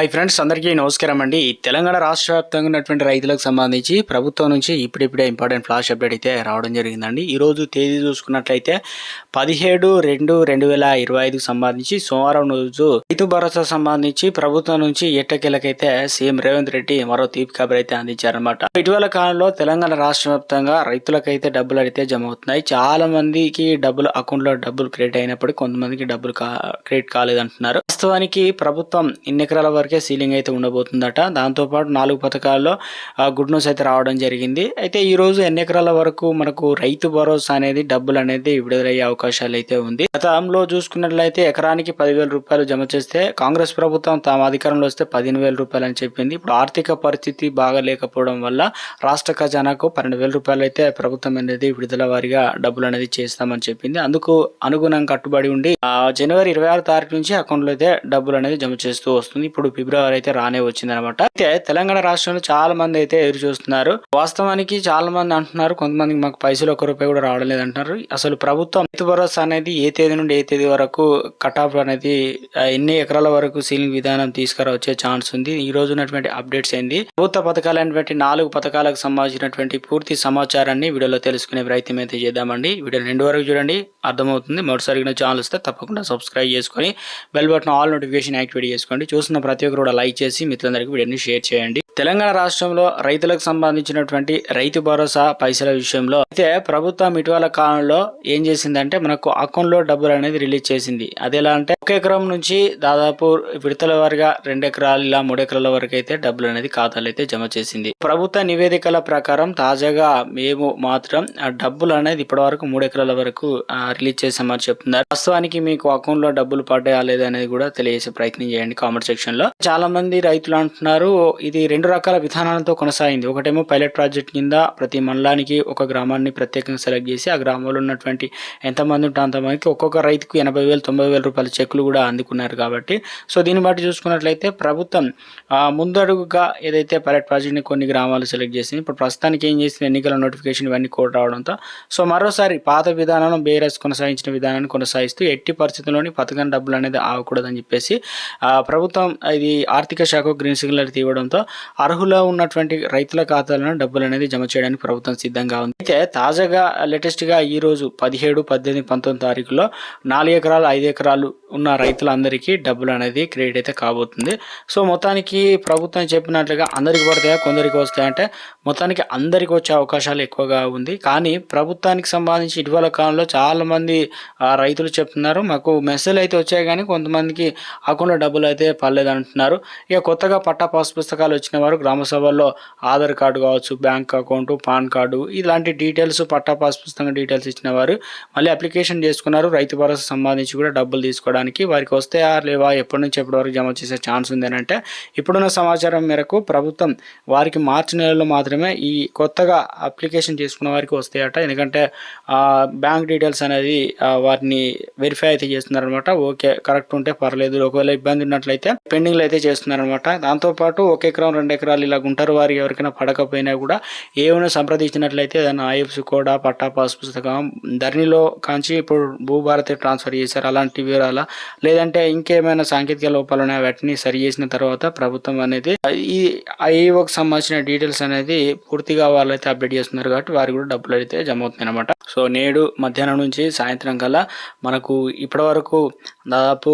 Hi friends అందరికీ నమస్కారం అండి. తెలంగాణ రాష్ట్ర వ్యాప్తంగా ఉన్నటువంటి రైతులకు సంబంధించి ప్రభుత్వం నుంచి ఇప్పుడిప్పుడే ఇంపార్టెంట్ ఫ్లాష్ అప్డేట్ అయితే రావడం జరిగిందండి. ఈరోజు తేదీ చూసుకున్నట్లయితే పదిహేడు రెండు రెండు వేల ఇరవై ఐదుకు సంబంధించి సోమవారం రోజు రైతు భరోసా సంబంధించి ప్రభుత్వం నుంచి ఎట్టకేలకైతే సీఎం రేవంత్ రెడ్డి మరో తీపి కబర్ అయితే అందించారనమాట ఇటీవల కాలంలో తెలంగాణ రాష్ట్ర వ్యాప్తంగా రైతులకైతే డబ్బులు అయితే జమ అవుతున్నాయి. చాలా మందికి డబ్బులు అకౌంట్లో డబ్బులు క్రియేట్ అయినప్పటికీ కొంతమందికి డబ్బులు క్రియేట్ కాలేదంటున్నారు. వాస్తవానికి ప్రభుత్వం ఇన్ని ఎకరాల వరకే సీలింగ్ అయితే ఉండబోతుందట. దాంతోపాటు నాలుగు పథకాల్లో గుడ్ న్యూస్ అయితే రావడం జరిగింది. అయితే ఈ రోజు ఎన్ని ఎకరాల వరకు మనకు రైతు భరోసా అనేది డబ్బులు అనేది విడుదలయ్యే అవకాశాలు అయితే ఉంది. గతంలో చూసుకున్నట్లయితే ఎకరానికి పదివేల రూపాయలు జమ చేస్తే కాంగ్రెస్ ప్రభుత్వం తమ అధికారంలో వస్తే పదిహేను వేల రూపాయలు అని చెప్పింది. ఇప్పుడు ఆర్థిక పరిస్థితి బాగా లేకపోవడం వల్ల రాష్ట్ర ఖజానాకు పన్నెండు వేల రూపాయలు అయితే ప్రభుత్వం అనేది విడుదల వారిగా డబ్బులు అనేది చేస్తామని చెప్పింది. అందుకు అనుగుణంగా కట్టుబడి ఉండి జనవరి ఇరవై ఆరు తారీఖు నుంచి అకౌంట్లో అయితే డబ్బులు అనేది జమ చేస్తూ వస్తుంది. ఇప్పుడు ఫిబ్రవరి అయితే రానే వచ్చింది అనమాట అయితే తెలంగాణ రాష్ట్రంలో చాలా మంది అయితే ఎదురు చూస్తున్నారు. వాస్తవానికి చాలా మంది అంటున్నారు కొంతమందికి మాకు పైసలు ఒక రూపాయి కూడా రావడం లేదు అంటున్నారు అసలు ప్రభుత్వం రైతు భరోసా అనేది ఏ తేదీ నుండి ఏ తేదీ వరకు కట్ ఆఫ్ అనేది ఎన్ని ఎకరాల వరకు సీలింగ్ విధానం తీసుకురా వచ్చే ఛాన్స్ ఉంది. ఈ రోజు ఉన్నటువంటి అప్డేట్స్ ఏంది ప్రభుత్వ పథకాలైనటువంటి నాలుగు పథకాలకు సంబంధించినటువంటి పూర్తి సమాచారాన్ని వీడియోలో తెలుసుకునే ప్రయత్నం అయితే చేద్దామండి. వీడియో రెండు వరకు చూడండి. అర్థమవుతుంది. మొదటిసారిగా ఛానల్ వస్తే తప్పకుండా సబ్స్క్రైబ్ చేసుకొని bell button all notification activate చేసుకోండి. చూస్తున్న ప్రతి ఒక్కరు కూడా లైక్ చేసి మిత్రులందరికీ వీడియోని షేర్ చేయండి. తెలంగాణ రాష్ట్రంలో రైతులకు సంబంధించినటువంటి రైతు భరోసా పైసల విషయంలో అయితే ప్రభుత్వం ఇటీవల కాలంలో ఏం చేసిందంటే మనకు అకౌంట్లో డబ్బులు అనేది రిలీజ్ చేసింది. అది ఎలా అంటే ఒక ఎకరం నుంచి దాదాపు విడతల వారిగా రెండు ఎకరాలు ఇలా మూడు ఎకరాల వరకు అయితే డబ్బులు అనేది ఖాతాలు అయితే జమ చేసింది. ప్రభుత్వ నివేదికల ప్రకారం తాజాగా మేము మాత్రం ఆ డబ్బులు అనేది ఇప్పటి వరకు మూడు ఎకరాల వరకు రిలీజ్ చేసామని చెప్తున్నారు. వాస్తవానికి మీకు అకౌంట్లో డబ్బులు పడ్డాయా లేదా అనేది కూడా తెలియజేసే ప్రయత్నం చేయండి కామెంట్ సెక్షన్లో చాలా మంది రైతులు అంటున్నారు ఇది రెండు రకాల విధానాలతో కొనసాగింది. ఒకటేమో పైలట్ ప్రాజెక్ట్ కింద ప్రతి మండలానికి ఒక గ్రామాన్ని ప్రత్యేకంగా సెలెక్ట్ చేసి ఆ గ్రామంలో ఉన్నటువంటి ఎంతమంది ఉంటే అంతమందికి ఒక్కొక్క రైతుకు ఎనభై వేలు తొంభై వేల రూపాయల చెక్కులు కూడా అందుకున్నారు కాబట్టి. సో దీన్ని బట్టి చూసుకున్నట్లయితే ప్రభుత్వం ముందడుగుగా ఏదైతే పైలట్ ప్రాజెక్ట్ని కొన్ని గ్రామాలు సెలెక్ట్ చేసింది ఇప్పుడు ప్రస్తుతానికి ఏం చేసింది ఎన్నికల నోటిఫికేషన్ ఇవన్నీ కూడా రావడంతో సో మరోసారి పాత విధానం బీఆర్ఎస్ కొనసాగించిన విధానాన్ని కొనసాగిస్తూ ఎట్టి పరిస్థితుల్లోని పథకం డబ్బులు అనేది ఆగకూడదని చెప్పేసి ప్రభుత్వం ఇది ఆర్థిక శాఖ గ్రీన్ సిగ్నల్ తీవడంతో అర్హుల ఉన్నటువంటి రైతుల ఖాతాలను డబ్బులు అనేది జమ చేయడానికి ప్రభుత్వం సిద్ధంగా ఉంది. అయితే తాజాగా లేటెస్ట్గా ఈ రోజు పదిహేడు పద్దెనిమిది పంతొమ్మిది తారీఖులో నాలుగు ఎకరాలు ఐదు ఎకరాలు ఉన్న రైతులందరికీ డబ్బులు అనేది క్రెడిట్ అయితే కాబోతుంది. సో మొత్తానికి ప్రభుత్వం చెప్పినట్లుగా అందరికి పడతాయా? కొందరికి వస్తాయంటే మొత్తానికి అందరికి వచ్చే అవకాశాలు ఎక్కువగా ఉంది. కానీ ప్రభుత్వానికి సంబంధించి ఇటీవల కాలంలో చాలామంది రైతులు చెప్తున్నారు. మాకు మెసేజ్ అయితే వచ్చాయి కానీ కొంతమందికి అకౌంట్లో డబ్బులు అయితే పర్లేదు అంటున్నారు ఇక కొత్తగా పట్టా పాస్ పుస్తకాలు వచ్చిన వారు గ్రామ సభల్లో ఆధార్ కార్డు కావచ్చు బ్యాంక్ అకౌంట్ పాన్ కార్డు ఇలాంటి డీటెయిల్స్ పట్టా పాస్ పుస్తకం డీటెయిల్స్ ఇచ్చిన వారు మళ్ళీ అప్లికేషన్ చేసుకున్నారు. రైతు భరోసా సంబంధించి కూడా డబ్బులు తీసుకోవడానికి వారికి వస్తాయా లేవా ఎప్పటి నుంచి ఎప్పటి వరకు జమ చేసే ఛాన్స్ ఉంది అని అంటే ఇప్పుడున్న సమాచారం మేరకు ప్రభుత్వం వారికి మార్చి నెలలో మాత్రమే ఈ కొత్తగా అప్లికేషన్ చేసుకున్న వారికి వస్తాయట. ఎందుకంటే బ్యాంక్ డీటెయిల్స్ అనేది వారిని వెరిఫై అయితే చేస్తున్నారనమాట ఓకే కరెక్ట్ ఉంటే పర్లేదు. ఒకవేళ ఇబ్బంది ఉన్నట్లయితే పెండింగ్లు అయితే చేస్తున్నారనమాట దాంతోపాటు ఒక ఎకరం రెండు ఎకరాలు ఇలా గుంటారు వారి ఎవరికైనా పడకపోయినా కూడా ఏమైనా సంప్రదించినట్లయితే దాన్ని ఐఎఫ్సి కూడా పట్టా పాస్ పుస్తకం ధరణిలో కాంచి ఇప్పుడు భూభారతి ట్రాన్స్ఫర్ చేశారు అలాంటి వివరాల. లేదంటే ఇంకేమైనా సాంకేతిక లోపాలు ఉన్నాయి? వాటిని సరి చేసిన తర్వాత ప్రభుత్వం అనేది ఈ ఐఓకి సంబంధించిన డీటెయిల్స్ అనేది పూర్తిగా వాళ్ళైతే అప్డేట్ చేస్తున్నారు కాబట్టి వారికి కూడా డబ్బులు అయితే జమ అవుతున్నాయి అనమాట సో నేడు మధ్యాహ్నం నుంచి సాయంత్రం కల్లా మనకు ఇప్పటివరకు దాదాపు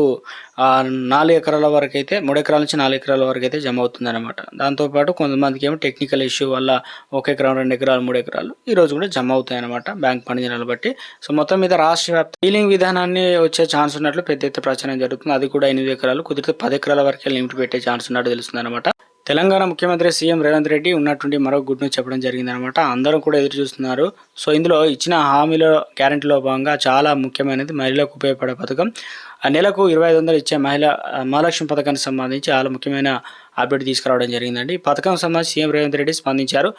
నాలుగు ఎకరాల వరకు అయితే మూడు ఎకరాల నుంచి నాలుగు ఎకరాల వరకు అయితే జమ అవుతుంది అనమాట దాంతోపాటు కొంతమందికి ఏమో టెక్నికల్ ఇష్యూ వల్ల ఒక ఎకరం రెండు ఎకరాలు మూడు ఎకరాలు ఈ రోజు కూడా జమ అవుతాయి అనమాట బ్యాంక్ పనిదినాలు బట్టి. సో మొత్తం మీద రాష్ట్ర వ్యాప్త సీలింగ్ విధానాన్ని వచ్చే ఛాన్స్ ఉన్నట్లు పెద్ద ఎత్తున ప్రచారం జరుగుతుంది. అది కూడా ఎనిమిది ఎకరాలు కుదిరితే పది ఎకరాల వరకే లిమిట్ పెట్టే ఛాన్స్ ఉన్నట్టు తెలుస్తుంది అనమాట తెలంగాణ ముఖ్యమంత్రి సీఎం రేవంత్ రెడ్డి ఉన్నటువంటి మరో గుడ్ న్యూస్ చెప్పడం జరిగిందనమాట అందరూ కూడా ఎదురు చూస్తున్నారు. సో ఇందులో ఇచ్చిన హామీలో గ్యారంటీలో భాగంగా చాలా ముఖ్యమైనది మహిళలకు ఉపయోగపడే పథకం. నెలకు ఇరవై ఐదు వందలు ఇచ్చే మహిళ మహాలక్ష్మి పథకానికి సంబంధించి చాలా ముఖ్యమైన అప్డేట్ తీసుకురావడం జరిగిందండి. ఈ పథకం సంబంధించి సీఎం రేవంత్ రెడ్డి స్పందించారు.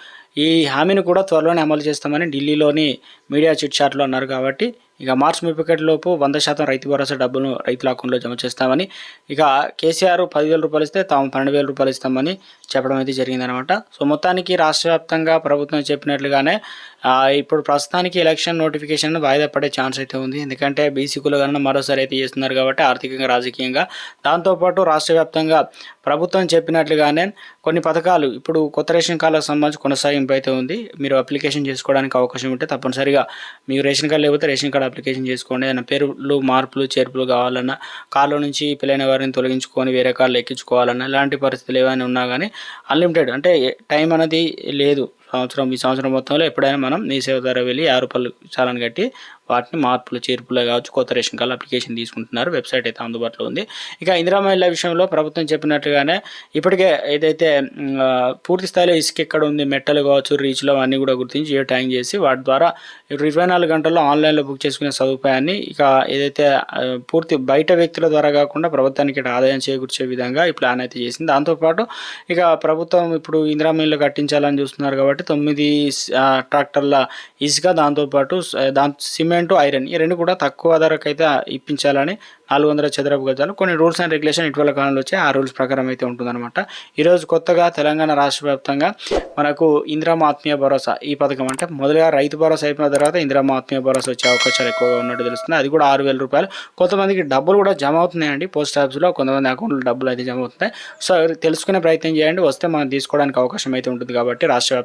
ఈ హామీని కూడా త్వరలోనే అమలు చేస్తామని ఢిల్లీలోని మీడియా చిట్ చాట్లో అన్నారు కాబట్టి ఇక మార్చ్ ముప్పై లోపు వంద శాతం రైతు భరోసా డబ్బును రైతుల అకౌంట్లో జమ చేస్తామని ఇక కేసీఆర్ పదివేల రూపాయలు ఇస్తే తాము పన్నెండు వేల రూపాయలు ఇస్తామని చెప్పడం అయితే జరిగిందనమాట. సో మొత్తానికి రాష్ట్ర వ్యాప్తంగా ప్రభుత్వం చెప్పినట్లుగానే ఇప్పుడు ప్రస్తుతానికి ఎలక్షన్ నోటిఫికేషన్ వాయిదా పడే ఛాన్స్ అయితే ఉంది. ఎందుకంటే బీసీ కులగణన మరోసారి అయితే చేస్తున్నారు కాబట్టి ఆర్థికంగా రాజకీయంగా. దాంతోపాటు రాష్ట్ర వ్యాప్తంగా ప్రభుత్వం చెప్పినట్లుగానే కొన్ని పథకాలు ఇప్పుడు కొత్త రేషన్ కార్డులకు సంబంధించి కొనసాగింపు అయితే ఉంది. మీరు అప్లికేషన్ చేసుకోవడానికి అవకాశం ఉంటే తప్పనిసరిగా మీకు రేషన్ కార్డు లేకపోతే రేషన్ కార్డు అప్లికేషన్ చేసుకోండి ఏదైనా పేర్లు మార్పులు చేర్పులు కావాలన్నా కార్లో నుంచి పిల్లైన వారిని తొలగించుకొని వేరే కార్లు ఎక్కించుకోవాలన్నా ఇలాంటి పరిస్థితులు ఏమైనా ఉన్నా కానీ అన్లిమిటెడ్ అంటే టైం అనేది లేదు. సంవత్సరం ఈ సంవత్సరం మొత్తంలో ఎప్పుడైనా మనం మీ సేవ ద్వారా వెళ్ళి యాభై రూపాయలు చాలని కట్టి వాటిని మార్పులు చేర్పులు కావచ్చు కొత్త రేషన్ కార్డు అప్లికేషన్ తీసుకుంటున్నారు. వెబ్సైట్ అయితే అందుబాటులో ఉంది. ఇక ఇందిరా మహిళ విషయంలో ప్రభుత్వం చెప్పినట్టుగానే ఇప్పటికే ఏదైతే పూర్తి స్థాయిలో ఇసుక ఎక్కడ ఉంది మెట్టలు కావచ్చు రీచ్లో అన్నీ కూడా గుర్తించి ఏ ట్యాంక్ చేసి వాటి ద్వారా ఇప్పుడు ఇరవై నాలుగు గంటల్లో ఆన్లైన్లో బుక్ చేసుకునే సదుపాయాన్ని ఇక ఏదైతే పూర్తి బయట వ్యక్తుల ద్వారా కాకుండా ప్రభుత్వానికి ఆదాయం చేకూర్చే విధంగా ఈ ప్లాన్ అయితే చేసింది. దాంతోపాటు ఇక ప్రభుత్వం ఇప్పుడు ఇందిరా కట్టించాలని చూస్తున్నారు కాబట్టి తొమ్మిది ట్రాక్టర్ల ఇసుక దాంతోపాటు దాంతో సిమెంట్ ఐరన్ ఈ రెండు కూడా తక్కువ ధరకు అయితే ఇప్పించాలని నాలుగు వందల చదరపు గజాలు. కొన్ని రూల్స్ అండ్ రెగ్యులేషన్ ఇటీవల కాలంలో వచ్చే ఆ రూల్స్ ప్రకారం అయితే ఉంటుందన్నమాట. ఈరోజు కొత్తగా తెలంగాణ రాష్ట్ర వ్యాప్తంగా మనకు ఇందిరామ ఆత్మీయ భరోసా ఈ పథకం అంటే మొదలుగా రైతు భరోసా అయిపోయిన తర్వాత ఇందిరామ ఆత్మీయ భరోసా వచ్చే అవకాశాలు ఎక్కువగా ఉన్నట్టు తెలుస్తుంది. అది కూడా ఆరు వేల రూపాయలు. కొంతమందికి డబ్బులు కూడా జమ అవుతున్నాయండి. పోస్ట్ ఆఫీస్లో కొంతమంది అకౌంట్లో డబ్బులు అయితే జమ అవుతున్నాయి. సో తెలుసుకునే ప్రయత్నం చేయండి. వస్తే మనం తీసుకోవడానికి అవకాశం అయితే ఉంటుంది కాబట్టి రాష్ట్ర